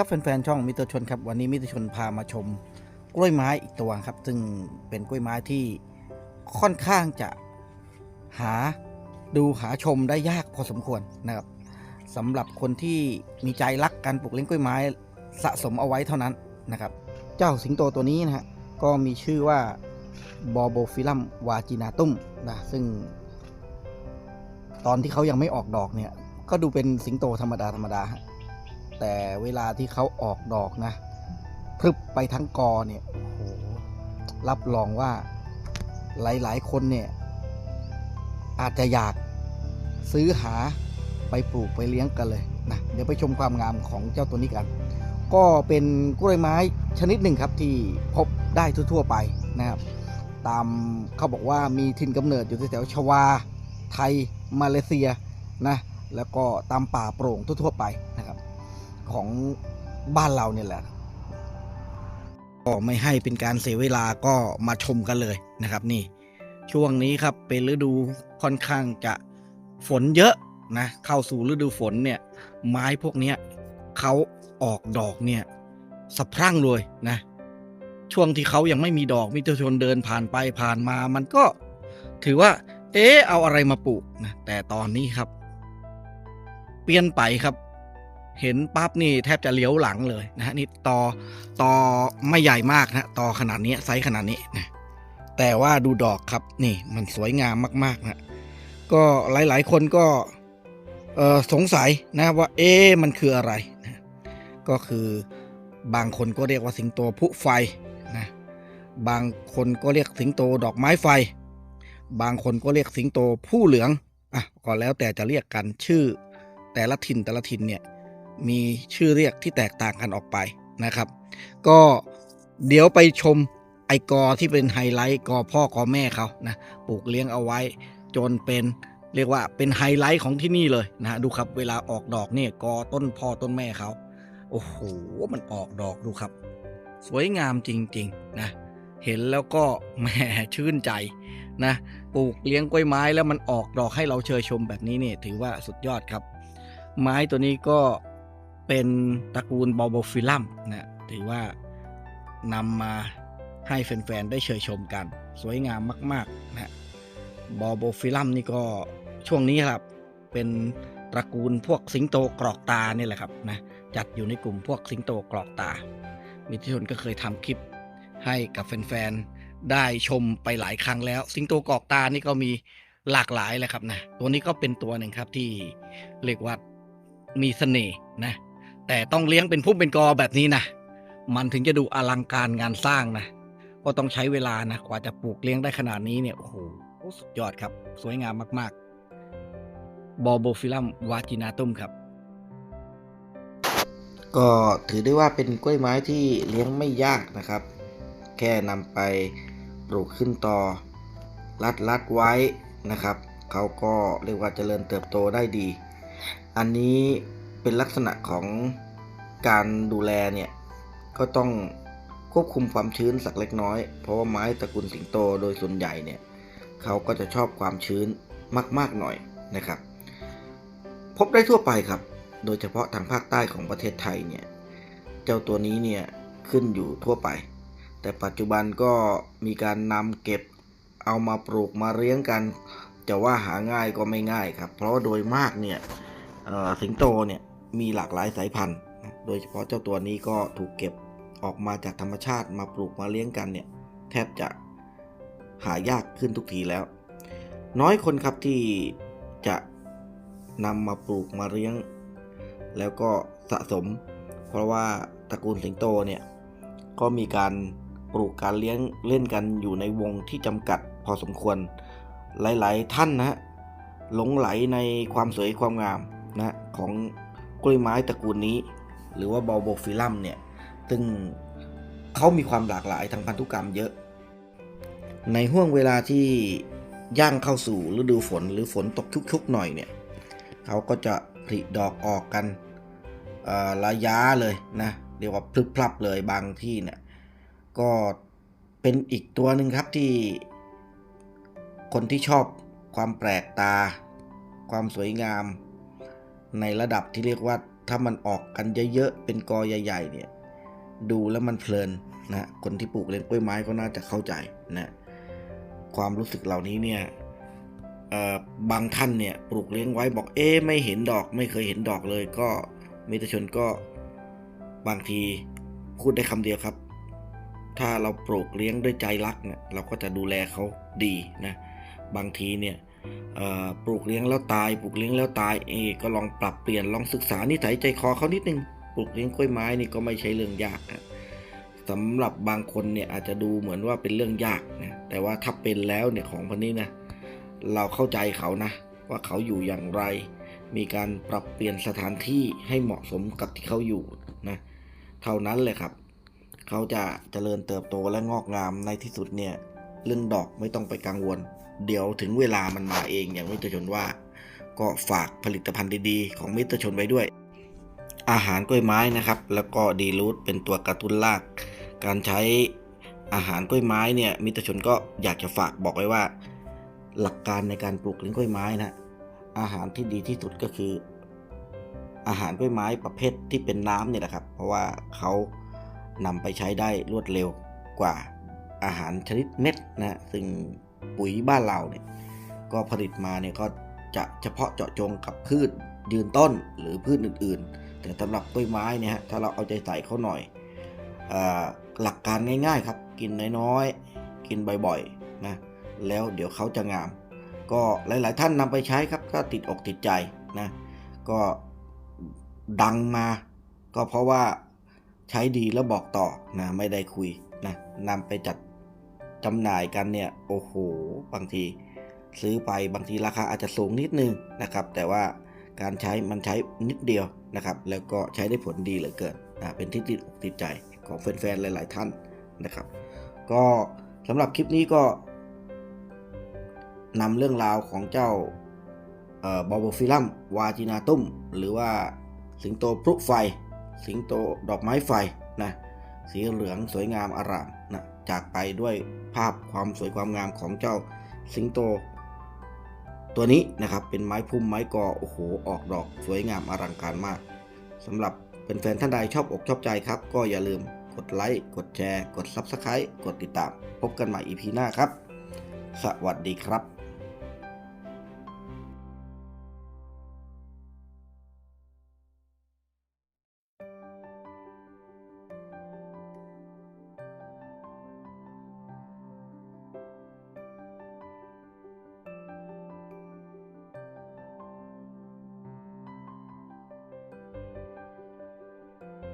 ครับแฟนๆช่องมิตรชนครับวันนี้มิตรชนพามาชม กล้วยไม้อีกตัวครับ ซึ่งเป็นกล้วยไม้ที่ค่อนข้างจะหาดูหาชมได้ยากพอสมควรนะครับสำหรับคนที่มีใจรักการปลูกเลี้ยงกล้วยไม้สะสมเอาไว้เท่านั้นนะครับ เจ้าสิงโตตัวนี้นะฮะก็มีชื่อว่าบอโบฟิลัมวาจินาตุ้มนะซึ่ง ตอนที่เขายังไม่ออกดอกเนี่ย ก็ดูเป็นสิงโตธรรมดาธรรมดาฮะ แต่เวลาที่เขาออกดอกนะพรึบไปทั้งกอเนี่ยโอ้โหรับรองว่าหลาย ๆ คนเนี่ย อาจจะอยากซื้อหาไปปลูกไปเลี้ยงกันเลยนะเดี๋ยวไปชมความงามของเจ้าตัวนี้กัน ก็เป็นกล้วยไม้ชนิดหนึ่งครับที่พบได้ทั่ว ๆ ไปนะครับ ตามเขาบอกว่ามีถิ่นกำเนิดอยู่แถวๆชวา ไทย มาเลเซียนะแล้วก็ตามป่าโปร่งทั่ว ๆ ไปนะครับ ของบ้านเราเนี่ยแหละ ก็ไม่ให้เป็นการเสียเวลาก็มาชมกันเลยนะครับ นี่ ช่วงนี้ครับเป็นฤดูค่อนข้างจะฝนเยอะนะ เข้าสู่ฤดูฝนเนี่ย ไม้พวกเนี้ยเขาออกดอกเนี่ยสะพรั่งเลยนะ ช่วงที่เขายังไม่มีดอกมิตรชนเดินผ่านไปผ่านมา มันก็ถือว่า เอ๊เอาอะไรมาปลูกนะแต่ตอนนี้ครับ เปลี่ยนไปครับ เห็นปั๊บนี่แทบจะเลี้ยวหลังเลยนะฮะนี่ตอตอไม่ใหญ่มากนะตอขนาดนี้ไซส์ขนาดนี้นะแต่ว่าดูดอกครับนี่มันสวยงามมากๆนะก็หลายๆคนก็สงสัยนะว่าเอ๊มันคืออะไรนะก็คือบางคนก็เรียกว่าสิงโตผุไฟนะบางคนก็เรียกสิงโตดอกไม้ไฟ บางคนก็เรียกสิงโตผู้เหลืองอะก็แล้วแต่จะเรียกกันชื่อแต่ละถิ่นแต่ละถิ่นเนี่ย มีชื่อเรียกที่แตกต่างกันออกไปนะครับ ก็เดี๋ยวไปชมไอกอที่เป็นไฮไลท์กอพ่อกอแม่เขานะปลูกเลี้ยงเอาไว้ จนเป็นเรียกว่าเป็นไฮไลท์ของที่นี่เลยนะดูครับเวลาออกดอกเนี่ยกอต้นพ่อต้นแม่เขาโอ้โหมันออกดอกดูครับ สวยงามจริงๆนะเห็นแล้วก็แหมชื่นใจนะปลูกเลี้ยงกล้วยไม้แล้วมันออกดอกให้เราเชยชมแบบนี้เนี่ยถือว่าสุดยอดครับ ไม้ตัวนี้ก็ เป็นตระกูลบอลโบฟิลัมนะถือว่านำมาให้แฟนๆ ได้เชยชมกัน สวยงามมากๆนะบอลโบฟิลัมนี่ก็ช่วงนี้ครับเป็นตระกูลพวกสิงโตกรอกตาเนี่ยแหละครับนะจัดอยู่ในกลุ่มพวกสิงโตกรอกตา มิตรชนก็เคยทำคลิปให้กับแฟนๆ ได้ชมไปหลายครั้งแล้ว สิงโตกรอกตานี่ก็มีหลากหลายเลยครับนะตัวนี้ก็เป็นตัวหนึ่งครับที่เรียกว่ามีเสน่ห์นะ แต่ต้องเลี้ยงเป็นพุ่มเป็นกอแบบนี้นะมันถึงจะดูอลังการงานสร้างนะ ก็ต้องใช้เวลานะกว่าจะปลูกเลี้ยงได้ขนาดนี้เนี่ยโอ้โหสุดยอดครับ สวยงามมากๆ บอโบฟิลัมวาจินาตุมครับ ก็ถือได้ว่าเป็นกล้วยไม้ที่เลี้ยงไม่ยากนะครับ แค่นำไปปลูกขึ้นต่อ รัดรัดไว้นะครับเขาก็เรียกว่าเจริญเติบโตได้ดี อันนี้ เป็นลักษณะของการดูแลเนี่ย ก็ต้องควบคุมความชื้นสักเล็กน้อย เพราะว่าไม้ตระกูลสิงโตโดยส่วนใหญ่เนี่ยเขาก็จะชอบความชื้นมากๆหน่อยนะครับ พบได้ทั่วไปครับ โดยเฉพาะทางภาคใต้ของประเทศไทยเนี่ย เจ้าตัวนี้เนี่ยขึ้นอยู่ทั่วไป แต่ปัจจุบันก็มีการนำเก็บเอามาปลูกมาเลี้ยงกันจะว่าหาง่ายก็ไม่ง่ายครับ เพราะโดยมากเนี่ยสิงโตเนี่ย มีหลากหลายสายพันธุ์นะโดยเฉพาะเจ้าตัวนี้ก็ถูกเก็บออกมาจากธรรมชาติมาปลูกมาเลี้ยงกันเนี่ยแทบจะหายากขึ้นทุกทีแล้ว น้อยคนครับที่จะนำมาปลูกมาเลี้ยง แล้วก็สะสม เพราะว่าตระกูลสิงโตเนี่ยก็มีการปลูกการเลี้ยงเล่นกันอยู่ในวงที่จำกัดพอสมควร หลาย ๆ ท่านนะฮะหลงไหลในความสวยความงามนะของ กล้วยไม้ตระกูลนี้ หรือว่าบอลโบฟิลัมเนี่ย ซึ่งเขามีความหลากหลายทางพันธุกรรมเยอะ ในห่วงเวลาที่ย่างเข้าสู่ฤดูฝนหรือฝนตกชุกๆหน่อยเนี่ยเขาก็จะผลิดอกออกกันระยะเลยนะเรียกว่าพลึบพลับเลยบางที่เนี่ยก็เป็นอีกตัวหนึ่งครับที่ คนที่ชอบความแปลกตา ความสวยงาม ในระดับที่เรียกว่าถ้ามันออกกันเยอะๆเป็นกอใหญ่ๆเนี่ยดูแล้วมันเพลินนะคนที่ปลูกเลี้ยงกล้วยไม้ก็น่าจะเข้าใจนะความรู้สึกเหล่านี้เนี่ยบางท่านเนี่ยปลูกเลี้ยงไว้บอกเอ๊ไม่เห็นดอก ไม่เคยเห็นดอกเลยก็มิตรชนก็บางทีพูดได้คำเดียวครับ ถ้าเราปลูกเลี้ยงด้วยใจรักเนี่ยเราก็จะดูแลเขาดีนะบางทีเนี่ย ปลูกเลี้ยงแล้วตาย ปลูกเลี้ยงแล้วตายเอก็ลองปรับเปลี่ยนลองศึกษานิสัยใจคอเขานิดนึงปลูกเลี้ยงกล้วยไม้นี่ก็ไม่ใช่เรื่องยากนะสำหรับบางคนเนี่ยอาจจะดูเหมือนว่าเป็นเรื่องยากนะแต่ว่าถ้าเป็นแล้วเนี่ยของพันนี้นะเราเข้าใจเขานะ ว่าเขาอยู่อย่างไร มีการปรับเปลี่ยนสถานที่ให้เหมาะสมกับที่เขาอยู่นะเท่านั้นเลยครับ เขาจะเจริญเติบโตและงอกงามในที่สุดเนี่ยเรื่องดอกไม่ต้องไปกังวล เดี๋ยวถึงเวลามันมาเองอย่างมิตรชนว่า ก็ฝากผลิตภัณฑ์ดีๆ ของมิตรชนไว้ด้วย อาหารกล้วยไม้นะครับ แล้วก็ดีรูทเป็นตัวกระตุ้นราก การใช้อาหารกล้วยไม้เนี่ยมิตรชนก็อยากจะฝากบอกไว้ว่า หลักการในการปลูกลี้ยงกล้วยไม้นะอาหารที่ดีที่สุดก็คือ อาหารกล้วยไม้ประเภทที่เป็นน้ำเนี่ยแหละครับ เพราะว่าเขานำไปใช้ได้รวดเร็วกว่าอาหารชนิดเม็ดนะซึ่ง ปุ๋ยบ้านเราเนี่ยก็ผลิตมาเนี่ยก็จะเฉพาะเจาะจงกับพืชยืนต้นหรือพืชอื่น ๆ แต่สำหรับกล้วยไม้เนี่ยฮะถ้าเราเอาใจใส่เขาหน่อยอหลักการง่าย ๆ ครับ กินน้อยๆกินบ่อยๆนะแล้วเดี๋ยวเขาจะงาม ก็หลาย ๆ ท่านนำไปใช้ครับก็ติดอกติดใจนะก็ดังมา ก็เพราะว่าใช้ดีแล้วบอกต่อนะไม่ได้คุยนะนำไปจัด จำหน่ายกันเนี่ยโอ้โหบางทีซื้อไปบางทีราคาอาจจะสูงนิดนึงนะครับ แต่ว่าการใช้มันใช้นิดเดียวนะครับ แล้วก็ใช้ได้ผลดีเหลือเกินนะเป็นที่ติดอกติดใจของแฟนๆหลาย ๆ ท่านนะครับ ก็สำหรับคลิปนี้ก็นำเรื่องราวของเจ้าบอโบฟิลัมวาจินาตุ้ม หรือว่าสิงโตพลุไฟ สิงโตดอกไม้ไฟนะสีเหลืองสวยงามอารามนะ จากไปด้วยภาพความสวยความงามของเจ้าสิงโต ตัวนี้นะครับเป็นไม้พุ่มไม้กอโอ้โหออกดอกสวยงามอลังการมากสำหรับเป็นแฟนๆท่านใดชอบอกชอบใจครับ ก็อย่าลืมกดไลค์กดแชร์ กด Subscribe กดติดตาม พบกันใหม่ EP หน้าครับ สวัสดีครับ